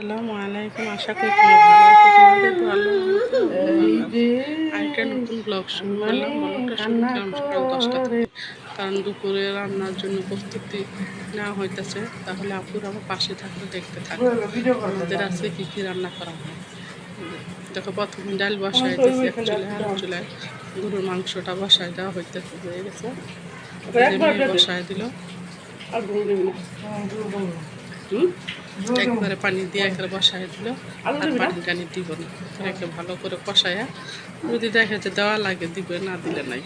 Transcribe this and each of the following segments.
আসসালামু আলাইকুম আশা করি ভালো আছো। তোমাদের ভালো। আরেকটা নতুন ব্লগ শুরু করলাম ব্লগটা শুরু করলাম সকাল দশটা থেকে। কারণ দুপুরে রান্নার জন্য প্রস্তুতি নেওয়া হইতেছে তাহলে আপুর আমার পাশে থাকলে দেখতে থাকবে। আমাদের আজকে কী কী রান্না করা হয়? দেখো প্রথমে ডাল বসাই দিয়েছি এক চুলায় আর এক চুলায় গরুর মাংসটা বসায় দেওয়া হইতেছে হয়ে গেছে। বসায় দিল। একবারে পানি দিয়ে একবারে বসায় দিল। আর পানি টানি দিব না। একে ভালো করে কষায়া যদি দেখে যে দেওয়া লাগে দিবে না দিলে নাই।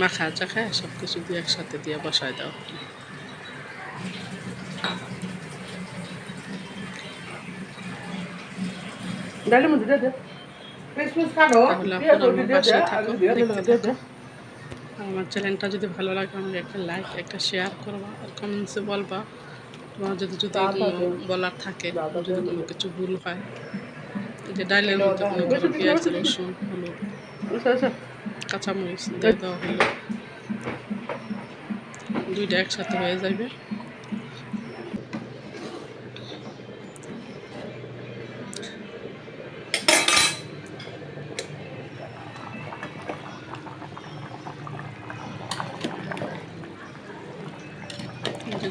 মাখা চাখায় সব কিছু দিয়ে একসাথে দিয়ে বসায় দাও। তাহলে আমার দিয়ে দে, দেখতে দে। আমার চ্যানেলটা যদি ভালো লাগে আমাকে একটা লাইক একটা শেয়ার করবা আর কমেন্টসে বলবা। তোমার যদি যদি বলার থাকে যদি কোনো কিছু ভুল হয় যে ডাইলের মধ্যে কোনো কিছু পেঁয়াজ রসুন হলুদ। কাঁচামরিচ দিয়ে দেওয়া হলো। দুইটা একসাথে হয়ে যাবে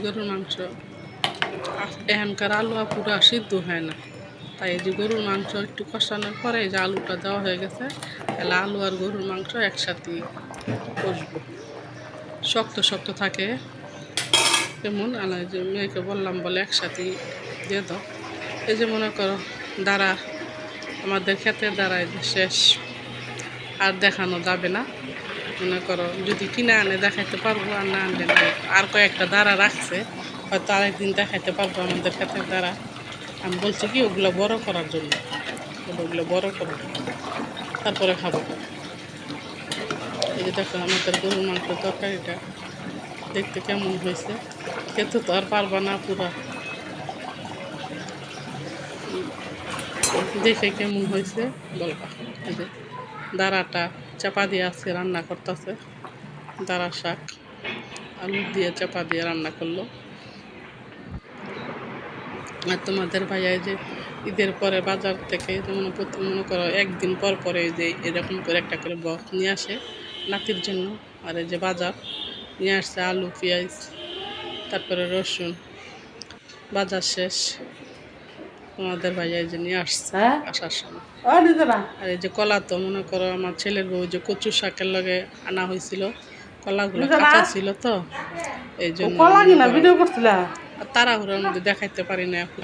গরুর মাংস। এখানকার আলু পুরো সিদ্ধ হয় না। তাই যে গরুর মাংস একটু কষানোর পরে যে আলুটা দেওয়া হয়ে গেছে, তাহলে আলু আর গরুর মাংস একসাথে কষবো। শক্ত শক্ত থাকে। আলা যে মেয়েকে বললাম বলে একসাথে দিয়ে দাও। এই যে মনে করো দ্বারা আমাদের ক্ষেতের দ্বারা শেষ, আর দেখানো যাবে না। মনে করো, যদি কিনে আনে দেখাইতে পারব, আর না আনলে আর কয়েকটা দ্বারা রাখছে, হয়তো আরেকদিন দেখাইতে পারব আমাদের ক্ষেতের দ্বারা আমি বলছি কি, ওগুলো বড় করার জন্য। ওগুলো বড় করো তারপরে খাব। এই যে দেখো, আমাদের গরুর মাংস তরকারিটা দেখতে কেমন হয়েছে। খেতে তো আর পারবা না পুরা। দেখে কেমন হয়েছে বলবা দাঁড়াটা। চাপা দিয়ে আজকে রান্না করতেছে। দাঁড়া শাক, আলু দিয়ে চাপা দিয়ে রান্না করল। আর তোমাদের ভাইয়া যে ঈদের পরে বাজার থেকে প্রতি মনে করো একদিন পর পরে যে এরকম করে একটা করে বক্স নিয়ে আসে নাতির জন্য। আর এই যে বাজার নিয়ে আসছে আলু, পেঁয়াজ, তারপরে রসুন। বাজার শেষ। তোমাদের ভাইয়া এই যে নিয়ে আসছে হ্যাঁ? আসার সময়। আর এই যে কলা তো মনে করো আমার ছেলের বউ যে কচু শাকের লগে আনা হয়েছিল কলাগুলো? কাঁচা ছিল তো এই জন্য তাড়াহুড়োর মধ্যে দেখাইতে পারি না এখন